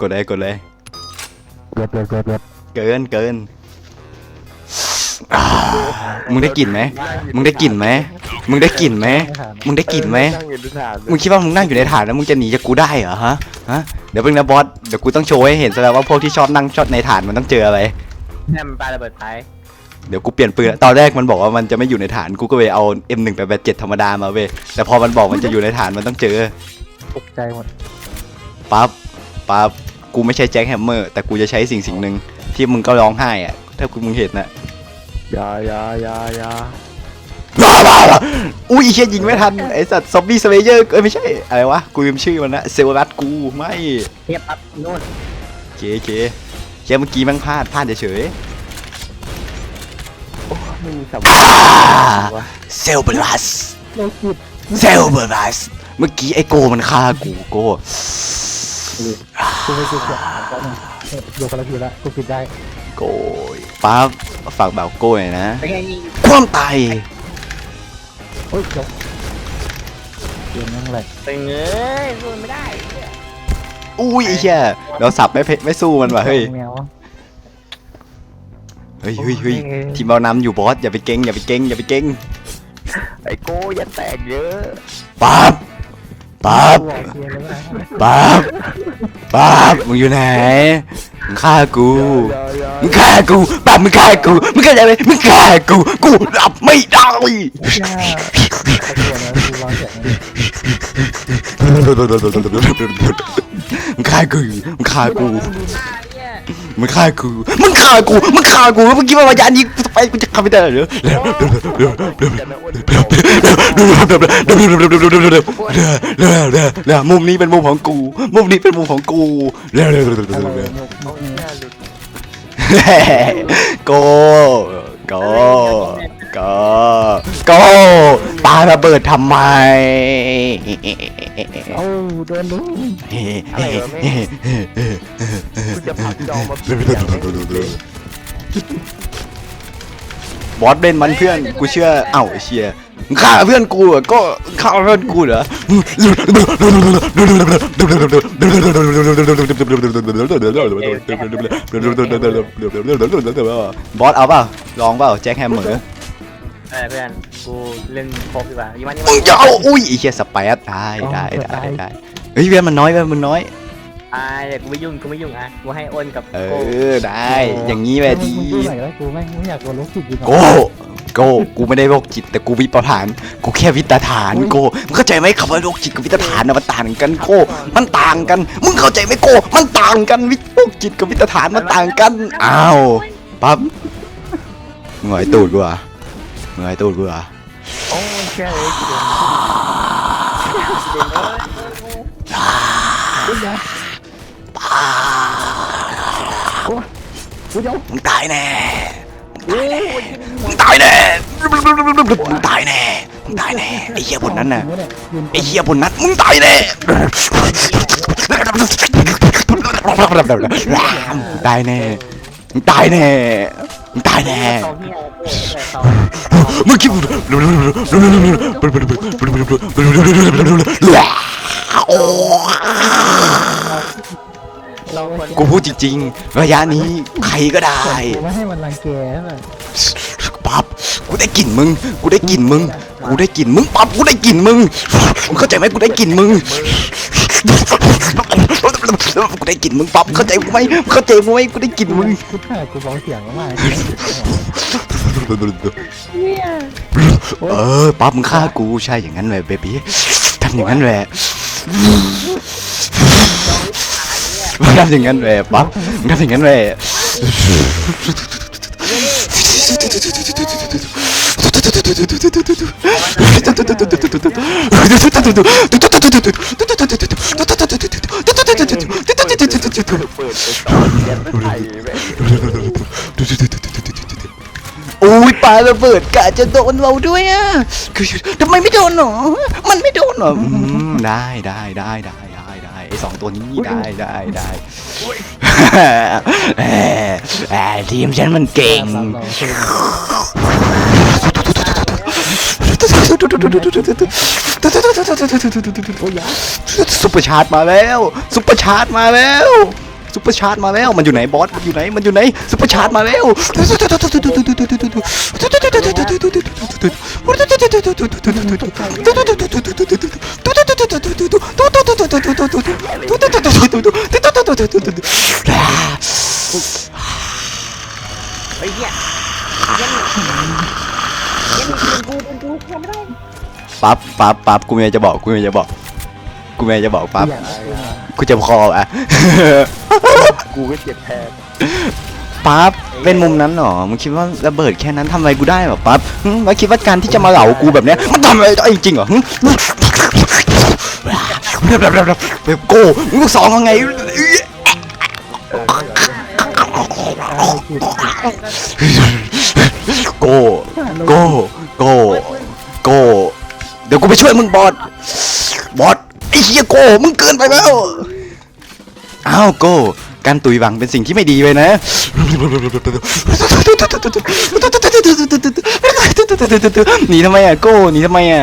กดเลยกดเลยเกิดเกิดเกิดเกิดเกินเกินอ่ามึงได้กลิ่นไหมมึงได้กลิ่นไหมมึงได้กลิ่นไหมไม่ทันมึงได้กลิ่นไหม นั่งอยู่ในฐานมึงคิดว่ามึงนั่งอยู่ในฐานแล้วมึงจะหนีจากกูได้เหรอฮะฮะเดี๋ยวเพิ่งนะบอสเดี๋ยวกูต้องโชว์ให้เห็นซะแล้วว่าพวกที่ชอบนั่งชอบในฐานมันต้องเจออะไรแม่มันปาระเบิดไปเดี๋ยวกูเปลี่ยนปืนตอนแรกมันบอกว่ามันจะไม่อยู่ในฐานกูก็ไปเอา M1 ไปแบบ7ธรรมดามาเว้ยแต่พอมันบอกมันจะอยู่ในฐานมันต้องเจอ ตกใจหมดปั๊บปั๊บ กูไม่ใช่แจ็คแฮมเมอร์ แต่กูจะใช้สิ่งสิ่งหนึ่งที่มึงก็ร้องไห้อะถ้ากูมึงเห็นนะอยาอยาอยาอยาว้าวว้าวว้าวอุ้ยไอ้เชี่ยยิงไม่ทันไอสัตว์ซอมบี้สเวเยอร์เอ้ยไม่ใช่อะไรวะกูลืมชื่อมันนะเซลรัสกูไม่เทียบปั๊บนู่นเก๋เก๋เชี่ยเมื่อกี้แมันพลาดพลาดเฉยมึงสับเซลเบรัสโลกิตเซลเบรัสเมื่อกี้ไอโกมันฆ่ากูโก กูไปกินเสียงของเขาหนึ่งเอ๊ะโยกคนละทีละกูกินได้โกยปั๊บฝากบ่าวโก้หน่อยนะไปไงนี่ความตายโอ้ยจบเกมนั่งเลยตึงเอ้ยสู้ไม่ได้อุ้ยไอ้เชี่ยเราสับไม่เพไม่สู้มันว่ะเฮ้ยแมวเฮ้ยเฮ้ยเฮ้ยทีมเรานำอยู่บอสอย่าไปเก่งอย่าไปเก่งอย่าไปเก่งไอ้โก้ยันแตกเยอะปั๊บปั๊บกูบ อกเกียร์เลยว่าปั๊บปั๊บมึงอยู่ไหนมึงฆ่ากูอยาอยามึงฆ่ากูปั๊บมึงฆ่ากูมึงเข้าใจไหมมึงฆ่ากูกูรับไม่ได้ย่าตะโกนนะกูร้องเสียงนี้มึงฆ่ากูมึงฆ่ากู มึงฆ่ากูมึงฆ่ากูมึงฆ่ากูเมื่อกี้ว่าวิญญาณนี้ไปกูจะทำไม่ได้เหรอจะไม่อ้วนเร็วมุมนี้เป็นมุมของกูมุมนี้เป็นมุมของกูเร็วอะไรมุกมุกนี้โกโกโกโกปาระเบิดทำไมเอ้าโดนลุมกูจะผักจองมาบอสเล่นมันเพื่อนกูเชื่อเอ้าไอ้เชียมึงฆ่าเพื่อนกูเหรอก็ฆ่าเพื่อนกูเหรอบอสเอาเปล่าลองเปล่าแจ็คแฮมเมอร์ เออเพื่อนกูเล่นครบดีกว่ายี่มันยี่มึมังจะเอาอุ้ยไอ้เชียสเปซได้ได้ได้ได้เฮ้ยเวียนมันน้อยเวียนมันน้อยอ่าเดี๋ยวกูไม่ยุ่งกูไม่ยุ่งอะกูให้อ้นกับเอโก้อได้ อย่างนี้แหละดีมึงพูดไหนแล้วกูแม่งไม่อยากโดนลุกจิตจริงโกโกกูไม่ได้โรคจิตแต่กูวิปฐาน กูแค่วิตฐานโกมึงเข้าใจไหมคำว่าโรคจิตกับวิตฐานนะมันต่างกันโกมันต่างกันมึงเข้าใจไหมโกมันต่างกันวิโรคจิตกับวิตฐานมันต่างกันอ้าวปั๊บมึงหงอยตูดกูอะ มึงหงอยตูดกูอะโอ้ยแค่เลยกูเดินกูเดินเอ้ยกูยกมึงตายแน่มึงตายแน่มึงตายแน่มึงตายแน่ไอ้เหี้ยบนนั้นน่ะยืนไอ้เหี้ยบนนั้นมึงตายแน่ตายแน่มึงตายแน่ มึงตายแน่ตองเฮียแต่ตองมึงคิดโอ้เราควรกูพูดจริงๆ ระยะนี้ใครก็ได้กูไม่ให้มันรังแกแบบปั๊บกูได้กลิ่นมึง กูได้กลิ่นมึง กูได้กลิ่นมึงปั๊บกูได้กลิ่นมึงมึงเข้าใจไหมกูได้กลิ่นมึง กูได้กลิ่นมึงปั๊บเข้าใจกูไหมเข้าใจกูไหมกูได้กลิ่นมึงกูถ่ายกูบอกเสียงมากเออปั๊บมึงฆ่ากูใช่อย่างนั้นเลยเบบี้ทำอย่างนั้นแหละมึงทำอย่างนั้นแหละปั๊บมึงทำอย่างนั้นแหละ โอ้ยปลาระเบิดกะจะโดนเราด้วยอะคือทำไมไม่โดนหรอมันไม่โดนหรออืมได้ได้ได้ได้ได้ได้ไอสองตัวนี้ได้ได้ได้แหมแหมทีมฉันมันเก่ง เซุปเปอร์ชาร์จมาแล้วซุปเปอร์ชาร์จมาแล้วซุปเปอร์ชาร์จมาแล้วมันอยู่ไหนบอสมันอยู่ไหนมันอยู่ไหนซุปเปอร์ชาร์จมาแล้วไอ้เหี้ย เหี้ยเหี้ยเป็นกูเป็นกูทำไม่ได้ปั๊บปั๊บปั๊บกูมีอะไรจะบอกกูมีอะไรจะบอกกูมีอะไรจะบอกปั๊บอย่างไรนะกูเจ็บคออะ กูก็เจ็บแทนปั๊บเป็นมุมนั้นเหรอมึงคิดว่าระเบิดแค่นั้นทำอะไรกูได้เหรอปั๊บหึแล้วคิดว่าการที่จะมาเหลากูแบบเนี้ยมันทำอะไรได้จริงเหรอหึแบบโก้มึงลูกสองยังไง โก้โก้โก้โก้เดี๋ยวกูไปช่วยมึงบอสบอสไอ้เหี้ยโก้มึงเกินไปแล้วอ้าวโก้การตุยหวังเป็นสิ่งที่ไม่ดีเลยนะหนีทำไมอะโก้หนีทำไมอะ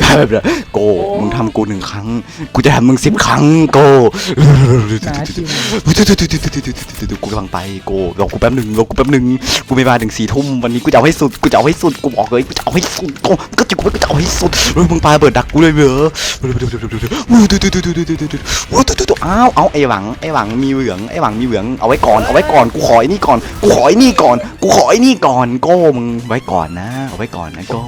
ก็แบบโกมึงทำกูหนึ่งครั้ง กูจะทำมึงสิบครั้งโกกูกำลังไปโกรอกูแป๊บหนึ่งรอกูแป๊บหนึ่งกูไม่มาถึงสี่ทุ่มวันนี้กูจะเอาให้สุดกูจะเอาให้สุดกูบอกเลยกูจะเอาให้สุดโกก็จะกูจะเอาให้สุดเฮ้ยมึงปาเบิดดักกูเลยเหรออ้าวเอาไอ้หวังไอ้หวังมีเหลืองไอ้หวังมีเหลืองเอาไว้ก่อนเอาไว้ก่อนกูขอไอ้นี่ก่อนกูขอไอ้นี่ก่อนกูขอไอ้นี่ก่อนโก้มึงไว้ก่อนนะเอาไว้ก่อนนะโก้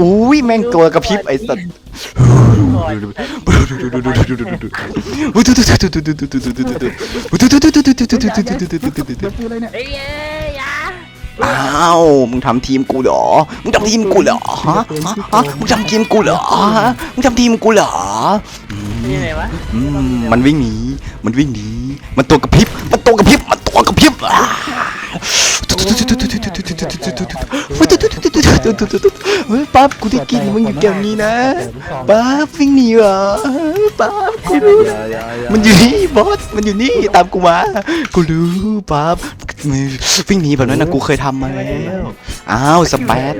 อุ้ยแม่งตัวกระพริบไอ้สัตว์ อ้าวมึงทำทีมกูเหรอ มึงทำทีมกูเหรอฮะฮะฮะมึงทำทีมกูเหรอฮะมึงทำทีมกูเหรออืมนี่ไหนวะอืมมันวิ่งหนีมันวิ่งหนีมันตัวกระพริบมันตัวกระพริบมันตัวกระพริบอ่า เฮ้ยปั๊บกูได้กินมึงอยู่แถวนี้นะปั๊บวิ่งหนีเหรอปั๊บกูรู้มันอยู่นี่บอสมันอยู่นี่ตามกูมากูรู้ปั๊บวิ่งหนีแบบนั้นนะกูเคยทำมาแล้วอ้าวสเปซ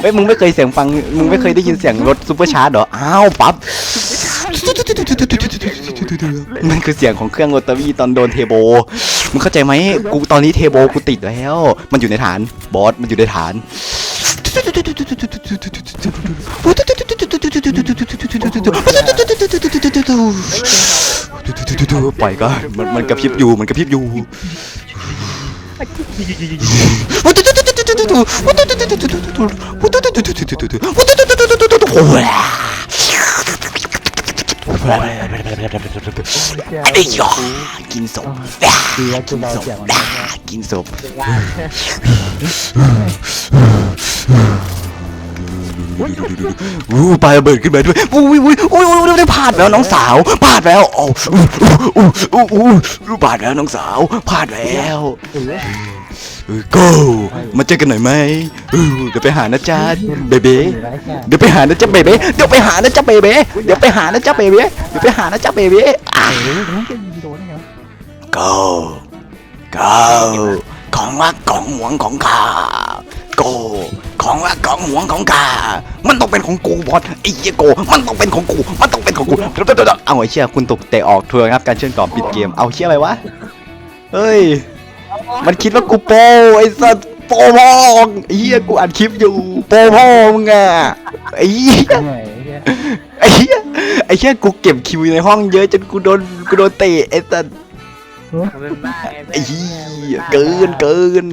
เฮ้ยมึงไม่เคยเสียงฟังมึงไม่เคยได้ยินเสียงรถซูเปอร์ชาร์จเหรออ้าวปั๊บ มันคือเสียงของเครื่องโรตารี่ตอนโดนเทโบ มึงเข้าใจไหมกูตอนนี้เทโบกูติดแล้ว มันอยู่ในฐาน บอส มันอยู่ในฐานปล่อยก็มันมันกระพริบอยู่ มันกระพริบอยู่ ไอ้ยอกินศพดีแล้วกูเบาเสียงมันกินศพอู้ปลาระเบิดขึ้นมาด้วยอุ้ยอุ้ยอุ้ยอุ้ยได้พลาดแล้วน้องสาวพลาดแล้วโอ้อู้อู้อู้อู้พลาดแล้วน้องสาวพลาดแล้ว เออ go มาเจอกันหน่อยไหมเออเดี๋ยวไปหานะจ๊ะเบเบ้ไร้แค่เดี๋ยวไปหานะจ๊ะเบเบ้เดี๋ยวไปหานะจ๊ะเบเบ้เดี๋ยวไปหานะจ๊ะเบเบ้เดี๋ยวไปหานะจ๊ะเบเบ้อะ go go ของรักของหวงของข้า go ของรักของหวงของข้า มันต้องเป็นของกูบอสไอ้เหี้ยโก มันต้องเป็นของกู มันต้องเป็นของกูเดี๋ยวเดี๋ยวเดี๋ยวเอาไอ้เชี่ยคุณตกเตะออกทัวร์ครับการเชื่อมต่อปิดเกม เอาเชี่ยอะไรวะ เฮ้ย มันคิดว่ากูโปรไอ้สัสโปรพ่องไอ้เหี้ยกูอัดคลิปอยู่ โปรพ่อมึงอะไอ้เหี้ยเหนื่อยเนี่ยไอ้เหี้ยไอ้เหี้ยกูเก็บคิวในห้องเยอะจนกูโดนกูโดนเตะไอ้สัสมันเป็นบ้าไงไอ้เหี้ยเกินเกิน